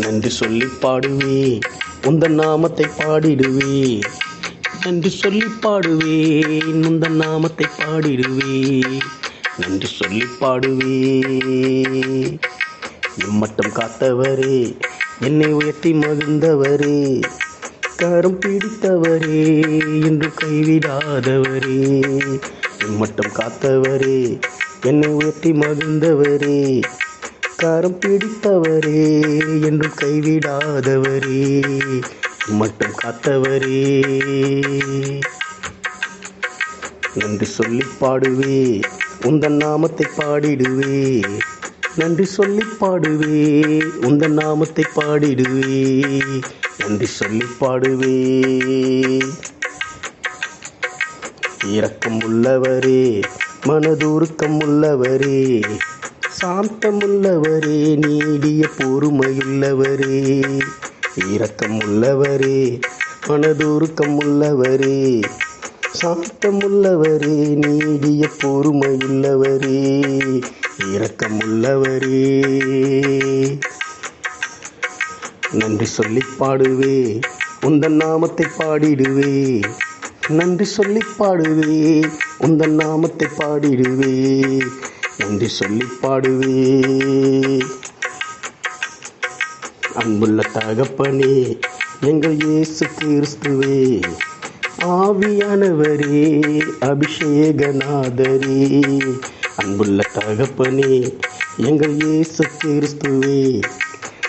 நன்றி சொல்லி பாடுவே. உந்தன் நாமத்தை பாடிடுவே. நன்றி சொல்லி பாடுவே. உந்தன் நாமத்தை பாடிடுவே. நன்றி சொல்லி பாடுவே. எம்மட்டம் காத்தவரே என்னை உயர்த்தி மகிழ்ந்தவரே. கரம் பிடித்தவரே என்று கைவிடாதவரே இம்மட்டம் காத்தவரே என்னை உயர்த்தி மகிழ்ந்தவரே. கரம் பிடித்தவரே என்று கைவிடாதவரே மட்டும் காத்தவரே. நன்றி சொல்லி பாடுவே உந்தன் நாமத்தை பாடிடுவே. நன்றி சொல்லி பாடுவே உந்தன் நாமத்தை பாடிடுவே. நன்றி சொல்லி பாடுவே. இரக்கம் உள்ளவரே மனதுருக்கம் உள்ளவரே. சாந்தமுள்ளவரே நீடிய பொறுமையுள்ளவரே. இரக்கம் உள்ளவரே மனதுருக்கம் உள்ளவரே சாந்தமுள்ளவரே நீடிய பொறுமையுள்ளவரே. இரக்கமுள்ளவரே. நன்றி சொல்லி பாடுவே உந்தன் நாமத்தை பாடிடுவே. நன்றி சொல்லி பாடுவே உந்தன் நாமத்தை பாடிடுவே. என்று சொல்லி பாடுவே அன்புள்ள தகப்பனே எங்கள் இயேசு கிறிஸ்துவே ஆவியானவரே அபிஷேகநாதரே. அன்புள்ள தகப்பனே எங்கள் இயேசு கிறிஸ்துவே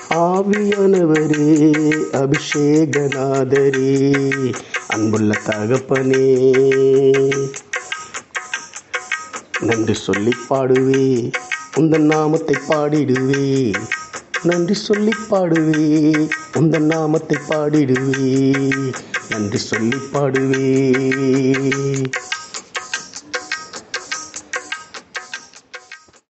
ஆவியானவரே அபிஷேகநாதரே. அன்புள்ள தகப்பனே நன்றி சொல்லி பாடுவே. உந்தன் நாமத்தை பாடிடுவே. நன்றி சொல்லி பாடுவே. உந்தன் நாமத்தை பாடிடுவே. நன்றி சொல்லி பாடுவே.